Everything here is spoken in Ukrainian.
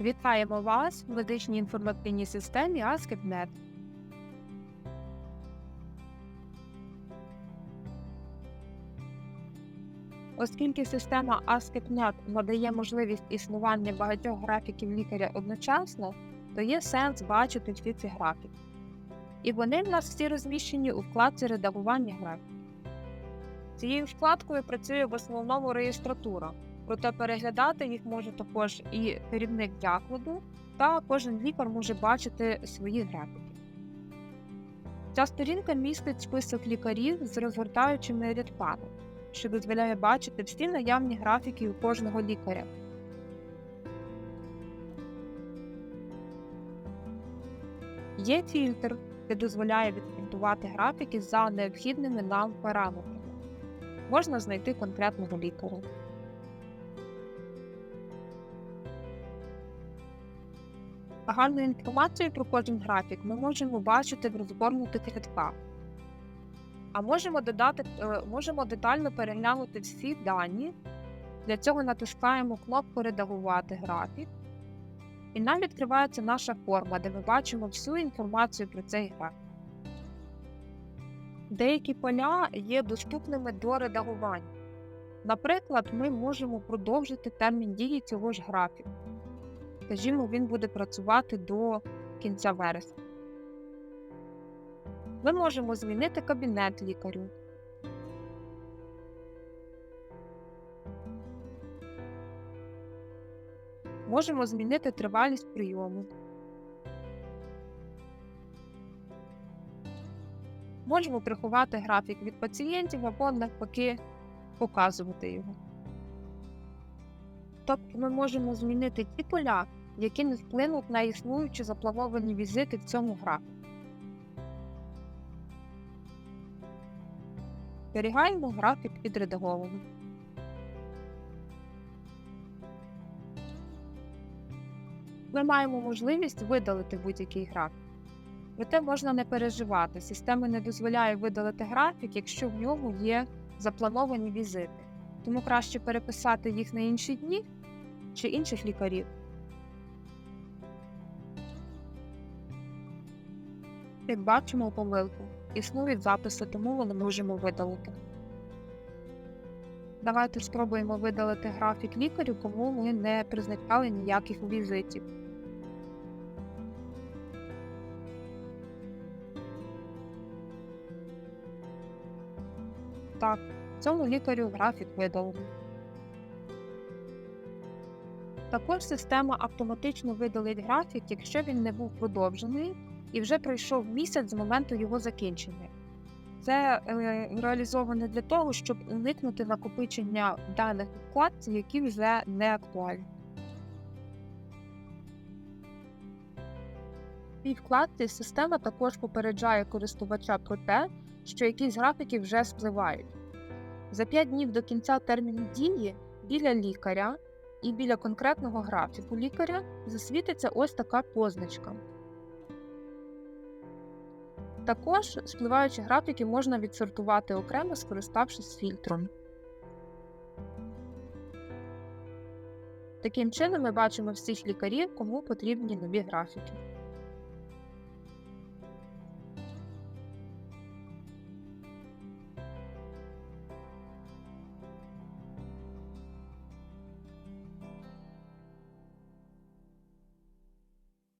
Вітаємо вас в медичній інформаційній системі ASCII.NET. Оскільки система ASCII.NET надає можливість існування багатьох графіків лікаря одночасно, то є сенс бачити всі ці графіки. І вони в нас всі розміщені у вкладці редагування графіків. Цією вкладкою працює в основному реєстратура, проте переглядати їх може також і керівник закладу, та кожен лікар може бачити свої графіки. Ця сторінка містить список лікарів з розгортаючими рядками, що дозволяє бачити всі наявні графіки у кожного лікаря. Є фільтр, який дозволяє відфільтрувати графіки за необхідними нам параметрами. Можна знайти конкретного лікаря. Загальну інформацію про кожен графік ми можемо бачити в розгорнутих рядках. А можемо додати, е, можемо детально переглянути всі дані. Для цього натискаємо кнопку Редагувати графік. І нам відкривається наша форма, де ми бачимо всю інформацію про цей графік. Деякі поля є доступними до редагування. Наприклад, ми можемо продовжити термін дії цього ж графіку. Скажімо, він буде працювати до кінця вересня. Ми можемо змінити кабінет лікарю. Можемо змінити тривалість прийому. Можемо приховати графік від пацієнтів або навпаки показувати його. Тобто ми можемо змінити ті поля, які не вплинуть на існуючі заплановані візити в цьому графіку. Зберігаємо графік відредагований. Ми маємо можливість видалити будь-який графік. Проте можна не переживати. Система не дозволяє видалити графік, якщо в ньому є заплановані візити. Тому краще переписати їх на інші дні чи інших лікарів. Як бачимо помилку, існують записи, тому не можемо видалити. Давайте спробуємо видалити графік лікарю, кому ми не призначали ніяких візитів. Так, цьому лікарю графік видалений. Також система автоматично видалить графік, якщо він не був продовжений і вже пройшов місяць з моменту його закінчення. Це е, реалізовано для того, щоб уникнути накопичення даних у вкладці, які вже не актуальні. Цій вкладці система також попереджає користувача про те, що якісь графіки вже спливають. За 5 днів до кінця терміну дії біля лікаря і біля конкретного графіку лікаря засвітиться ось така позначка. Також спливаючі графіки можна відсортувати окремо, скориставшись фільтром. Таким чином ми бачимо всіх лікарів, кому потрібні нові графіки.